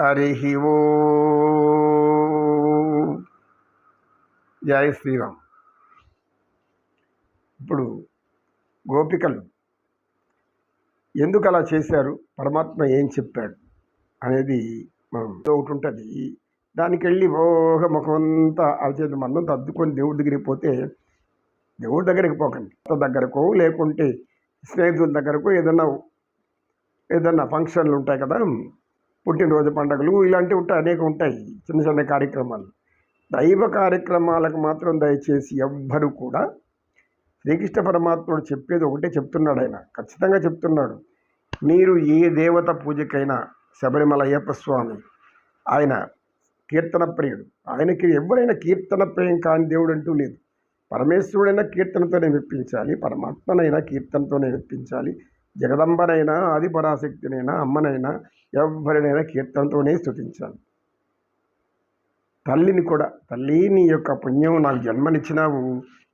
హరి ఓ. జయ శ్రీరామ్. ఇప్పుడు గోపికలు ఎందుకు అలా చేశారు? పరమాత్మ ఏం చెప్పాడు? అనేది మనం ఒకటి ఉంటుంది. దానికి వెళ్ళి ఓహ ముఖమంతా అరచేతి మందం తద్దుకొని దేవుడి దగ్గరికి పోతే దేవుడి దగ్గరికి పోకండి. అత్త దగ్గరకో లేకుంటే స్నేహితుల దగ్గరకు ఏదన్నా ఏదన్నా ఫంక్షన్లు ఉంటాయి కదా పుట్టినరోజు పండుగలు ఇలాంటివి ఉంటాయి అనేక ఉంటాయి చిన్న చిన్న కార్యక్రమాలు. దైవ కార్యక్రమాలకు మాత్రం దయచేసి ఎవ్వరు కూడా శ్రీకృష్ణ పరమాత్ముడు చెప్పేది ఒకటే చెప్తున్నాడు ఆయన ఖచ్చితంగా చెప్తున్నాడు. మీరు ఏ దేవత పూజకైనా శబరిమల అయ్యప్ప స్వామి ఆయన కీర్తన ప్రియుడు. ఆయనకి ఎవరైనా కీర్తన ప్రియం కాని దేవుడు అంటూ లేదు. పరమేశ్వరుడైనా కీర్తనతోనే మెప్పించాలి పరమాత్మనైనా కీర్తనతోనే మెప్పించాలి. జగదంబనైనా ఆదిపరాశక్తినైనా అమ్మనైనా ఎవరినైనా కీర్తనతోనే స్థుతించాను తల్లిని కూడా తల్లి నీ యొక్క పుణ్యం నాకు జన్మనిచ్చినావు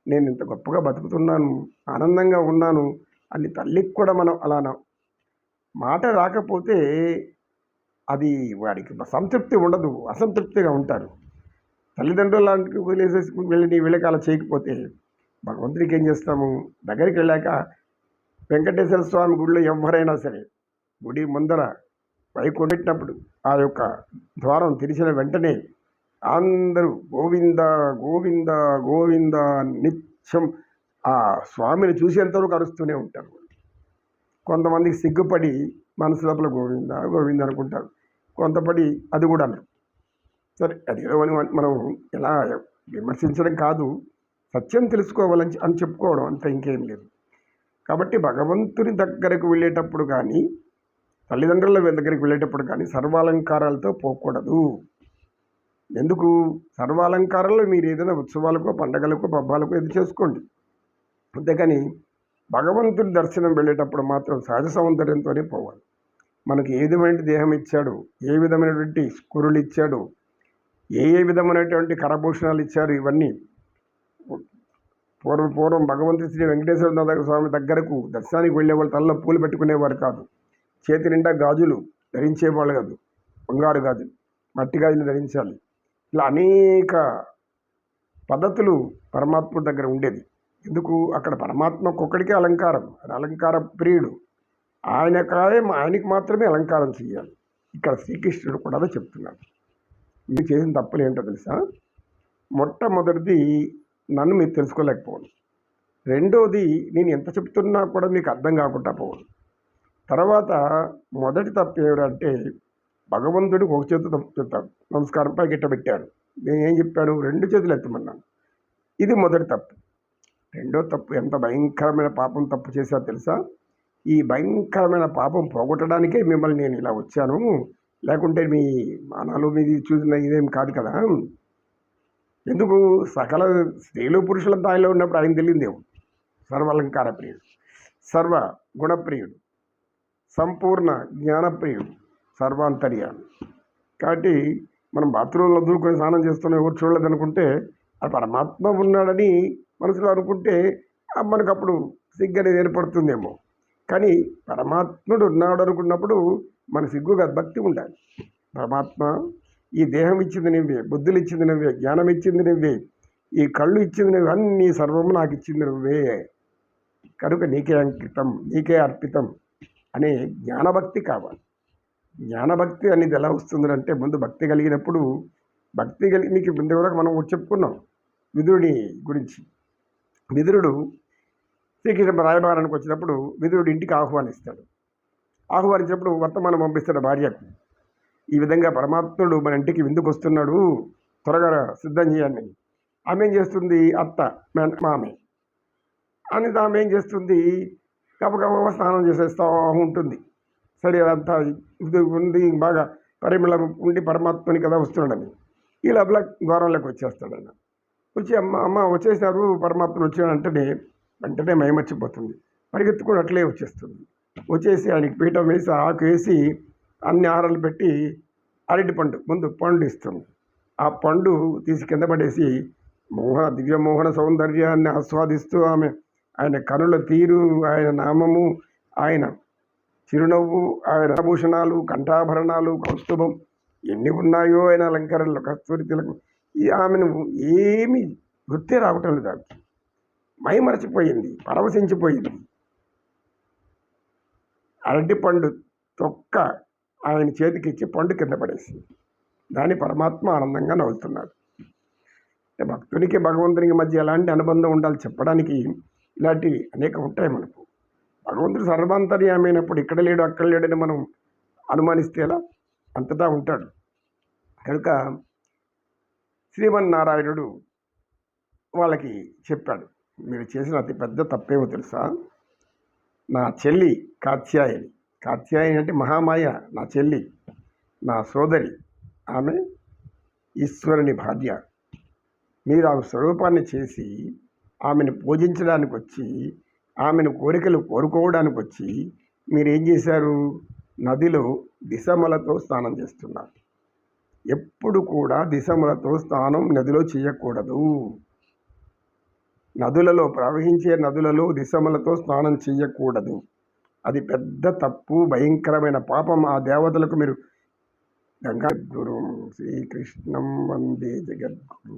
నేను ఇంత గొప్పగా బతుకుతున్నాను ఆనందంగా ఉన్నాను అని తల్లికి కూడా మనం అలానా మాట రాకపోతే అది వాడికి సంతృప్తి ఉండదు అసంతృప్తిగా ఉంటారు. తల్లిదండ్రులాంటి వదిలేసేసి వెళ్ళి నీ వెళ్ళకాల చేయకపోతే భగవంతుడికి ఏం చేస్తాము? దగ్గరికి వెళ్ళాక వెంకటేశ్వర స్వామి గుడిలో ఎవరైనా సరే గుడి ముందర వైకుంఠం ఆ యొక్క ద్వారం తెరిచిన వెంటనే అందరూ గోవింద గోవింద గోవింద నిత్యం ఆ స్వామిని చూసేంతవరకు అరుస్తూనే ఉంటారు. కొంతమందికి సిగ్గుపడి మనసు లోపల గోవింద గోవింద అనుకుంటారు. కొంతపడి అది కూడా అనరు. సరే అది మనం ఎలా విమర్శించడం కాదు సత్యం తెలుసుకోవాలని అని చెప్పుకోవడం అంత ఇంకేం లేదు. కాబట్టి భగవంతుని దగ్గరకు వెళ్ళేటప్పుడు కానీ తల్లిదండ్రుల దగ్గరికి వెళ్ళేటప్పుడు కానీ సర్వాలంకారాలతో పోకూడదు. ఎందుకు? సర్వాలంకారాలు మీరు ఏదైనా ఉత్సవాలకో పండగలకో పబ్బాలకో ఇది చేసుకోండి. అంతేకాని భగవంతుడి దర్శనం వెళ్ళేటప్పుడు మాత్రం సహజ సౌందర్యంతోనే పోవాలి. మనకి ఏ విధమైన దేహం ఇచ్చాడు ఏ విధమైనటువంటి కురులు ఇచ్చాడు ఏ ఏ విధమైనటువంటి కరభూషణాలు ఇచ్చారు ఇవన్నీ పూర్వం పూర్వం భగవంతు శ్రీ వెంకటేశ్వర దగ్గర స్వామి దగ్గరకు దర్శనానికి వెళ్ళేవాళ్ళు తలలో పూలు పెట్టుకునేవారు కాదు. చేతి నిండా గాజులు ధరించేవాళ్ళు కాదు. బంగారు గాజులు మట్టి గాజులు ధరించాలి. ఇలా అనేక పద్ధతులు పరమాత్మ దగ్గర ఉండేది. ఎందుకు? అక్కడ పరమాత్మ ఒక్కొక్కడికే అలంకారం. అలంకార ప్రియుడు. ఆయన కాయం ఆయనకి మాత్రమే అలంకారం చేయాలి. ఇక్కడ శ్రీకృష్ణుడు కూడా అదే చెప్తున్నాడు. మీరు చేసిన తప్పులు ఏంటో తెలుసా? మొట్టమొదటిది నన్ను మీరు తెలుసుకోలేకపోవడం రెండోది నేను ఎంత చెప్తున్నా కూడా మీకు అర్థం కాకుండా పోవడం తర్వాత మొదటి తప్పు ఏమిటంటే భగవంతుడికి ఒక చేతి తప్పు చెప్తాడు నమస్కారం పై గిట్ట నేను ఏం చెప్పాను? రెండు చేతులు ఎత్తమన్నాను. ఇది మొదటి తప్పు. రెండో తప్పు ఎంత భయంకరమైన పాపం తప్పు చేశా తెలుసా? ఈ భయంకరమైన పాపం పోగొట్టడానికే మిమ్మల్ని నేను ఇలా వచ్చాను. లేకుంటే మీ మానాలు మీది చూసిన ఇదేం కాదు కదా? ఎందుకు? సకల స్త్రీలు పురుషుల స్థాయిలో ఉన్నప్పుడు ఆయన తెలియదేవు సర్వాలంకార ప్రియుడు. సర్వ గుణప్రియుడు. సంపూర్ణ జ్ఞానప్రియుడు. సర్వాంతర్యాలు కాబట్టి మనం బాత్రూంలో దూరుకొని స్నానం చేస్తున్న ఎవరు చూడలేదు అనుకుంటే ఆ పరమాత్మ ఉన్నాడని మనసులో అనుకుంటే మనకు అప్పుడు సిగ్గు అనేది ఏర్పడుతుందేమో. కానీ పరమాత్ముడు ఉన్నాడు అనుకున్నప్పుడు మన సిగ్గు భక్తి ఉండాలి. పరమాత్మ ఈ దేహం ఇచ్చింది నువ్వే బుద్ధులు ఇచ్చింది నువ్వే జ్ఞానం ఇచ్చింది నువ్వే ఈ కళ్ళు ఇచ్చింది నువ్వు అన్ని సర్వము నాకు ఇచ్చింది నువ్వే. కనుక నీకే అంకితం నీకే అర్పితం అనే జ్ఞానభక్తి కావాలి. జ్ఞానభక్తి అనేది ఎలా వస్తుంది అంటే ముందు భక్తి కలిగినప్పుడు భక్తి కలిగి నీకు ముందు కూడా మనం చెప్పుకున్నాం విదురుడి గురించి. విదురుడు శ్రీకృష్ణ రాయబారానికి వచ్చినప్పుడు విదురుడు ఇంటికి ఆహ్వానిస్తాడు. ఆహ్వానించినప్పుడు వర్తమానం పంపిస్తాడు భార్యకు. ఈ విధంగా పరమాత్ముడు మన ఇంటికి విందుకు వస్తున్నాడు త్వరగా సిద్ధం చేయండి. ఆమె ఏం చేస్తుంది? అత్త మామే. అని ఆమె ఏం చేస్తుంది? గబగబ స్నానం చేసేస్తూ ఉంటుంది. సరే అదంతా ఉంది బాగా పరిమళం ఉండి పరమాత్మని కదా వస్తున్నాడని. ఈ లోపల ద్వారంలోకి వచ్చేస్తాడు ఆయన వచ్చి అమ్మ అమ్మ వచ్చేసారు పరమాత్మను వచ్చాడంటేనే వెంటనే మయమర్చిపోతుంది పరిగెత్తుకుని అట్లే వచ్చేస్తుంది. వచ్చేసి ఆయనకి పీఠం వేసి ఆకు వేసి అన్ని ఆహారాలు పెట్టి అరటి పండు ముందు పండు ఇస్తుంది ఆ పండు తీసి కింద పడేసి మోహన దివ్యమోహన సౌందర్యాన్ని ఆస్వాదిస్తూ ఆమె ఆయన కనుల తీరు ఆయన నామము ఆయన చిరునవ్వు ఆయన ఆభూషణాలు కంఠాభరణాలు కౌస్తుభం ఎన్ని ఉన్నాయో ఆయన అలంకరణలు కస్తూరి తిలకం ఈ ఆమెను ఏమి గుర్తే రావటం లేదు ఆమెకి. మైమరచిపోయింది పరవశించిపోయింది. అరటి పండు తొక్క ఆయన చేతికి ఇచ్చి పండు కింద పడేసింది. దాని పరమాత్మ ఆనందంగా నవ్వుతున్నాడు. అంటే భక్తునికి భగవంతునికి మధ్య ఎలాంటి అనుబంధం ఉండాలి చెప్పడానికి ఇలాంటివి అనేక ఉంటాయి మనకు. భగవంతుడు సర్వాంతర్యామైనప్పుడు ఇక్కడ లేడు అక్కడ లేడని మనం అనుమానిస్తే ఎలా? అంతటా ఉంటాడు. కనుక శ్రీమన్నారాయణుడు వాళ్ళకి చెప్పాడు మీరు చేసిన అతి పెద్ద తప్పేమో తెలుసా? నా చెల్లి కాత్యాయని. కాత్యాయని అంటే మహామాయ నా చెల్లి నా సోదరి ఆమె ఈశ్వరుని భార్య. మీరు ఆమె స్వరూపాన్ని చేసి ఆమెను పూజించడానికి వచ్చి ఆమెను కోరికలు కోరుకోవడానికి వచ్చి మీరు ఏం చేశారు? నదిలో దిశమలతో స్నానం చేస్తున్నారు. ఎప్పుడు కూడా దిశమలతో స్నానం నదిలో చేయకూడదు. నదులలో ప్రవహించే నదులలో దిశమలతో స్నానం చేయకూడదు. అది పెద్ద తప్పు భయంకరమైన పాపం. ఆ దేవతలకు మీరు గంగా గురు శ్రీకృష్ణం వందే జగద్గురు.